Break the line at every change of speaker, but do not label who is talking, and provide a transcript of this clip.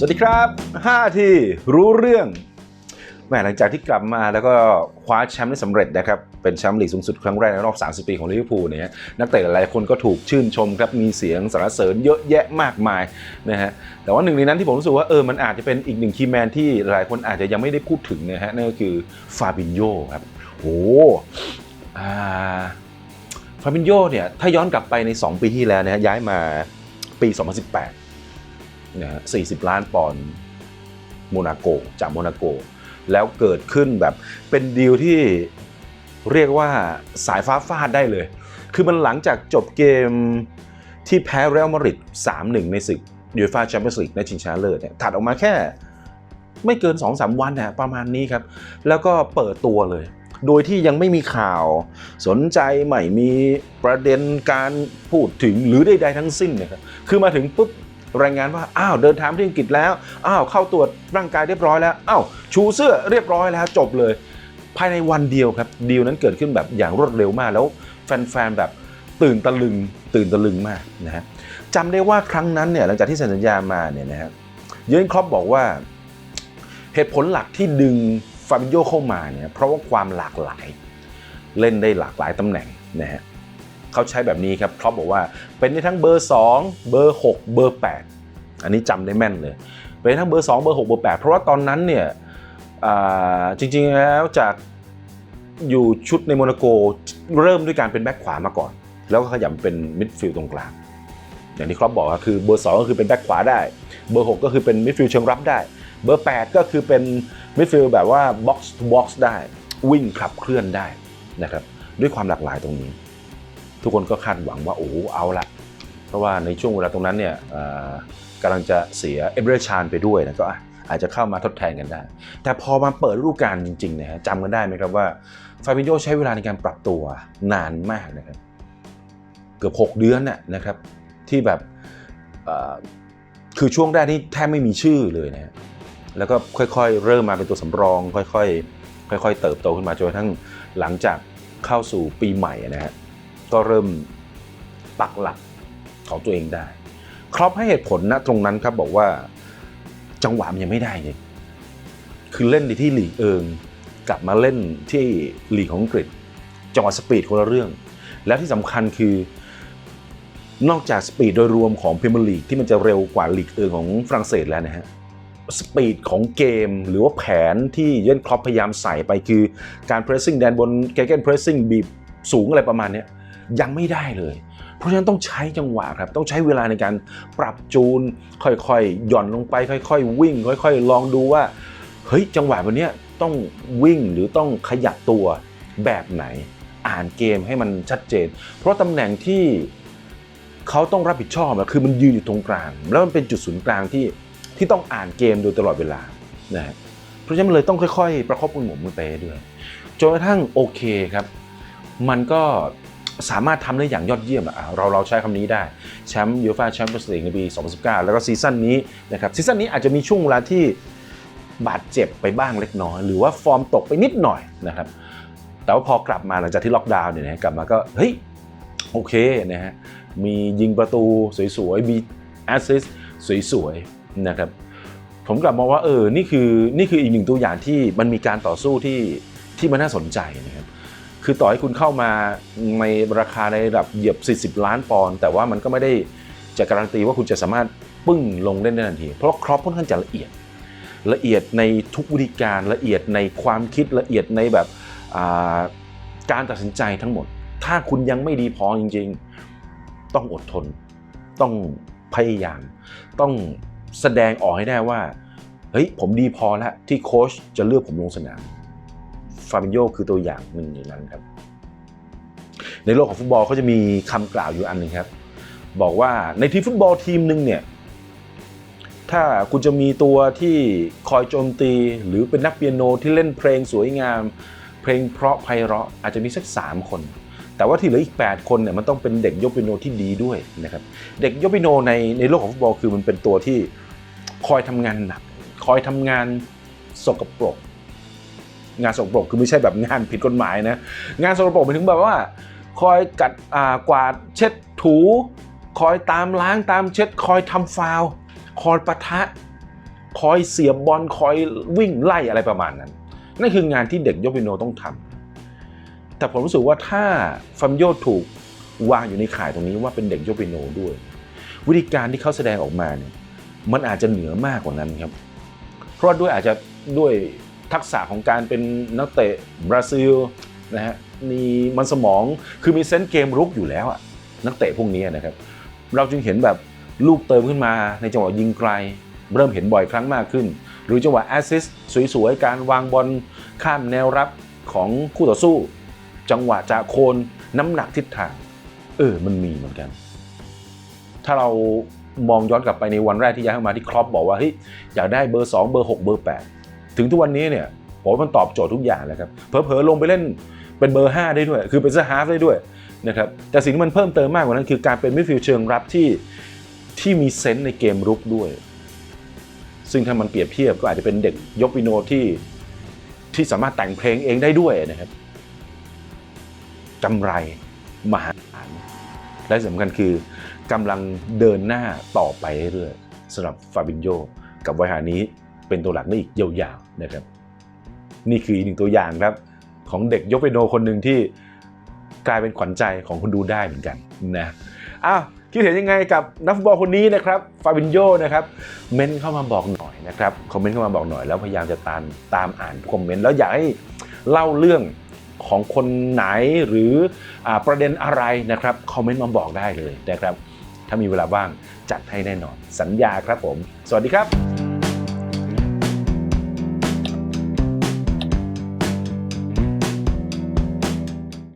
สวัสดีครับ 5 ที่รู้เรื่องแหมหลังจากที่กลับมาแล้วก็คว้าแชมป์ได้สำเร็จนะครับ เป็นแชมป์ลีกสูงสุดครั้งแรกในรอบ 30 ปีของลิเวอร์พูลเนี่ยนักเตะหลายคนก็ถูกชื่นชมครับ มีเสียงสรรเสริญเยอะแยะมากมายนะฮะแต่ว่าหนึ่งในนั้นที่ผมรู้สึกว่าเออมันอาจจะเป็นอีกหนึ่งคีย์แมนที่หลายคนอาจจะยังไม่ได้พูดถึงนะฮะนั่นก็คือฟาบินโญครับโอ้อ่าฟาบินโญเนี่ยถ้าย้อนกลับไปใน 2 ปีที่แล้วนะฮะย้ายมาปี 2018 นะฮะ40 ล้านปอนด์โมนาโกจากโมนาโก แล้วเกิดขึ้นแบบเป็นดีลที่เรียกว่าสายฟ้าฟาดได้เลย คือมันหลังจากจบเกมที่แพ้เรอัลมาดริด3-1 ในศึกยูฟ่าแชมเปี้ยนส์ลีกในชิงชนะเลิศเนี่ยถัดออกมาแค่ไม่เกิน 2-3 วันนะประมาณนี้ครับ แล้วก็เปิดตัวเลย โดยที่ยังไม่มีข่าวสนใจไม่มีประเด็นการพูดถึงหรือใดๆทั้งสิ้นนะครับคือมาถึงปุ๊บ รายงานว่าอ้าวเดินทางไปที่อังกฤษแล้วอ้าวเข้าตรวจร่างกายเรียบร้อยแล้วอ้าวชูเสื้อเรียบร้อยแล้วจบเลย ภายในวันเดียวครับดีลนั้นเกิดขึ้นแบบอย่างรวดเร็วมากแล้วแฟนๆแบบตื่นตะลึงตื่นตะลึงมากนะฮะจำได้ว่าครั้งนั้นเนี่ยหลังจากที่เซ็นสัญญามาเนี่ยนะฮะเยอร์เกนครอปบอกว่าเหตุผลหลักที่ดึงฟาบิโญเข้ามาเนี่ยเพราะว่าความหลากหลาย เล่นได้หลากหลายตำแหน่งนะฮะ เขาใช้แบบนี้ครับครอปบอกว่าเป็นได้ทั้งเบอร์ 2 เบอร์ 6 เบอร์ 8 อันนี้จำได้แม่นเลย เป็นทั้งเบอร์ 2 เบอร์ 6 เบอร์ 8 เพราะว่าตอนนั้นเนี่ยจริงๆแล้วจากอยู่ชุดในโมนาโกเริ่มด้วยการเป็นแบ็คขวามาก่อน แล้วก็ขยับเป็นมิดฟิลด์ตรงกลางอย่างที่ครอปบอกก็คือเบอร์ 2 ก็คือเป็นแบ็คขวาได้ เบอร์ 6 ก็คือเป็นมิดฟิลด์เชิงรับได้ เบอร์ 8 ก็คือเป็นมิดฟิลด์แบบว่าบ็อกซ์ทูบ็อกซ์ได้ วิ่งขับเคลื่อนได้นะครับด้วยความหลากหลายตรงนี้ ทุกคนก็คาดหวังว่าโอ้โหเอาละเพราะว่าในช่วงเวลาตรงนั้นเนี่ยกำลังจะเสียเอเบรชานไปด้วยนะก็อาจจะเข้ามาทดแทนกันได้ แต่พอมาเปิดฤดูกาลจริงๆนะฮะจำกันได้ไหมครับว่าฟาบินโญใช้เวลาในการปรับตัวนานมากนะครับ เกือบ 6 เดือนน่ะนะครับ ที่แบบคือช่วงแรกนี่แทบไม่มีชื่อเลยนะฮะแล้วก็ค่อยๆ เริ่มมาเป็นตัวสำรอง ค่อยๆค่อย ๆ เติบโตขึ้นมาจนกระทั่งหลังจากเข้าสู่ปีใหม่นะฮะ ก็เริ่มปักหลักของตัวเองได้ ครอปให้เหตุผลนะตรงนั้นครับบอกว่าจังหวะมันยังไม่ได้เลยคือเล่นในที่หลีกเอิง กลับมาเล่นที่หลีกของอังกฤษ จังหวะสปีดคนละเรื่อง แล้วที่สำคัญคือนอกจากสปีดโดยรวมของพรีเมียร์ลีกที่มันจะเร็วกว่าลีกเอิงของฝรั่งเศสแล้วนะฮะสปีดของเกมหรือว่าแผนที่เยนครอปพยายามใส่ไปคือการเพรสซิ่งแดนบนเกเกนเพรสซิ่งบีบสูงอะไรประมาณนี้ ยังไม่ได้เลย เพราะฉะนั้นต้องใช้จังหวะครับ ต้องใช้เวลาในการปรับจูน ค่อยๆ หย่อนลงไป ค่อย ๆ วิ่ง ค่อย ๆ ลองดูว่า เฮ้ย จังหวะแบบนี้ต้องวิ่งหรือต้องขยับตัวแบบไหน อ่านเกมให้มันชัดเจน เพราะตำแหน่งที่เขาต้องรับผิดชอบคือมันยืนอยู่ตรงกลาง แล้วมันเป็นจุดศูนย์กลางที่ที่ต้องอ่านเกมโดยตลอดเวลานะฮะเพราะฉะนั้นเลยต้องค่อย ๆ ประคบประหงมมือไปด้วยจนกระทั่งโอเคครับ มันก็ สามารถทำได้อย่างยอดเยี่ยมอะอะเราเราใช้คำนี้ได้ แชมป์ยูฟ่าแชมเปี้ยนส์ลีกในปี 2019 แล้วก็ซีซั่นนี้นะครับซีซั่นนี้อาจจะมีช่วงเวลาที่บาดเจ็บไปบ้างเล็กน้อย หรือว่าฟอร์มตกไปนิดหน่อยนะครับแต่ว่าพอกลับมาหลังจากที่ล็อกดาวน์เนี่ยนะกลับมาก็เฮ้ยโอเคนะฮะมียิงประตูสวยๆมีแอสซิสต์สวยๆนะครับผมกลับมองว่าเออนี่คือนี่คืออีกหนึ่งตัวอย่างที่มันมีการต่อสู้ที่ที่มันน่าสนใจนะครับ คือต่อให้คุณเข้ามาในราคาในระดับเหยียบ 40 ล้านปอนด์แต่ว่ามันก็ไม่ได้จะการันตีว่าคุณจะสามารถปึ้งลงเล่นได้ทันที เพราะครอปค่อนข้างจะละเอียด ละเอียดในทุกวิธีการละเอียดในความคิดละเอียดในแบบาการตัดสินใจทั้งหมด ถ้าคุณยังไม่ดีพอจริง ๆ ต้องอดทน ต้องพยายาม ต้องแสดงออกให้ได้ว่า เฮ้ย ผมดีพอแล้วที่โค้ชจะเลือกผมลงสนาม ฟาบิโญคือตัวอย่างหนึ่งในนั้นครับ ในโลกของฟุตบอลเขาจะมีคำกล่าวอยู่อันหนึ่งครับ บอกว่าในทีมฟุตบอลทีมหนึ่งเนี่ยถ้าคุณจะมีตัวที่คอยโจมตี หรือเป็นนักเปียโนที่เล่นเพลงสวยงาม เพลงเพราะไพเราะอาจจะมีสัก 3 คน แต่ว่าที่เหลืออีก 8 คนเนี่ยมันต้องเป็นเด็กยกเปียโนที่ดีด้วยนะครับเด็กยกเปียโนในในโลกของฟุตบอลคือมันเป็นตัวที่คอยทำงานหนัก คอยทำงานสกปรก งานสกปรกคือไม่ใช่แบบงานผิดกฎหมายนะ งานสกปรกหมายถึงแบบว่า คอยกัดอ่ากวาดเช็ดถู คอยตามล้างตามเช็ด คอยทำฟาวคอยปะทะ คอยเสียบบอลคอยวิ่งไล่อะไรประมาณนั้น นั่นคืองานที่เด็กโยกปิโนต้องทำแต่ผมรู้สึกว่าถ้าฟัมโยถูกวางอยู่ในข่ายตรงนี้ว่าเป็นเด็กโยกปิโนด้วย วิธีการที่เขาแสดงออกมาเนี่ยมันอาจจะเหนือมากกว่านั้นครับ เพราะด้วยอาจจะด้วย ทักษะของการเป็นนักเตะบราซิลนะฮะมีมันสมองคือมีเซนส์เกมรุกอยู่แล้วอะนักเตะพวกนี้นะครับ เราจึงเห็นแบบลูกเติมขึ้นมาในจังหวะยิงไกล เริ่มเห็นบ่อยครั้งมากขึ้น หรือจังหวะแอสซิสต์สวยๆ การวางบอลข้ามแนวรับของคู่ต่อสู้ จังหวะจากโคนน้ำหนักทิศทาง เออ มันมีเหมือนกัน ถ้าเรามองย้อนกลับไปในวันแรกที่ย้ายเข้ามาที่ครอปบอกว่าเฮ้ยอยากได้เบอร์ 2 เบอร์ 6 เบอร์ 8 ถึงทุกวันนี้เนี่ยผมว่ามันตอบโจทย์ทุกอย่างแล้วครับเผลอๆลงไปเล่นเป็นเบอร์ 5 ได้ด้วย คือเป็นเซอร์ฮาฟได้ด้วยนะครับแต่สิ่งที่มันเพิ่มเติมมากกว่านั้น คือการเป็นมิดฟิลด์เชิงรับที่ที่มีเซนส์ในเกมรุกด้วย ซึ่งถ้ามันเปรียบเทียบก็อาจจะเป็นเด็กยกปิโนที่ที่สามารถแต่งเพลงเองได้ด้วยนะครับกำไรมหาศาลและสำคัญคือกำลังเดินหน้าต่อไปเรื่อยๆสำหรับฟาบินโยกับไวหานี้ เป็นตัวหลักได้อีกยาวๆนะครับ นี่คืออีกหนึ่งตัวอย่างครับ ของเด็กยกเปโนคนหนึ่งที่กลายเป็นขวัญใจของคนดูได้เหมือนกันนะอ้าวคิดเห็นยังไงกับนักฟุตบอลคนนี้นะครับฟาบินโยนะครับเมนเข้ามาบอกหน่อยนะครับคอมเมนต์เข้ามาบอกหน่อยแล้วพยายามจะตามตามอ่านคอมเมนต์แล้วอยากให้เล่าเรื่องของคนไหนหรืออาประเด็นอะไรนะครับคอมเมนต์มาบอกได้เลยนะครับ ถ้ามีเวลาว่างจัดให้แน่นอน สัญญาครับผม สวัสดีครับ